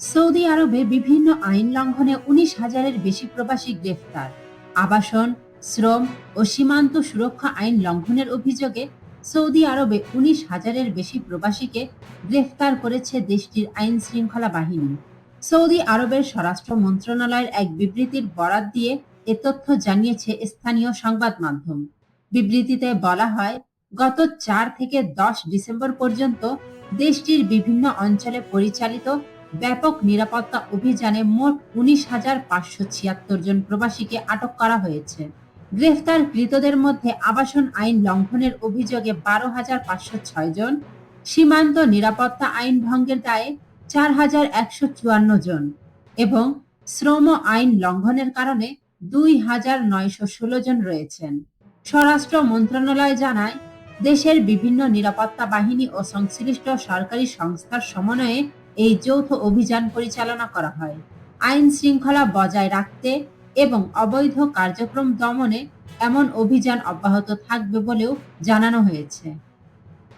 Saudi আরবে বিভিন্ন আইন লঙ্ঘনে উনিশ হাজারের বেশি প্রবাসী গ্রেফতার। আবাসন, শ্রম ও সীমান্ত সুরক্ষা আইন লঙ্ঘনের অভিযোগে সৌদি আরবে উনিশ হাজারের বেশি প্রবাসীকে গ্রেফতার করেছে দেশটির আইন শৃঙ্খলা বাহিনী। সৌদি আরবের স্বরাষ্ট্র মন্ত্রণালয়ের এক বিবৃতির বরাত দিয়ে এ তথ্য জানিয়েছে স্থানীয় সংবাদ মাধ্যম। বিবৃতিতে বলা হয়, গত চার থেকে দশ ডিসেম্বর পর্যন্ত দেশটির বিভিন্ন অঞ্চলে পরিচালিত ব্যাপক নিরাপত্তা অভিযানে মোট উনিশ হাজার পাঁচশো ছিয়াত্তর জন প্রবাসীকে আটক করা হয়েছে। গ্রেফতারকৃতদের মধ্যে আবাসন আইন লঙ্ঘনের অভিযোগে বারো হাজার পাঁচশো ছয় জন, সীমান্ত নিরাপত্তা আইন ভঙ্গের দায়ে চার হাজার একশো চুয়ান্ন জন এবং শ্রম আইন লঙ্ঘনের কারণে দুই হাজার নয়শো ষোলো জন রয়েছেন। স্বরাষ্ট্র মন্ত্রণালয় জানায়, দেশের বিভিন্ন নিরাপত্তা বাহিনী ও সংশ্লিষ্ট সরকারি সংস্থার সমন্বয়ে এই যৌথ অভিযান পরিচালনা করা হয়। আইন শৃঙ্খলা বজায় রাখতে এবং অবৈধ কার্যক্রম দমনে এমন অভিযান অব্যাহত থাকবে বলেও জানানো হয়েছে।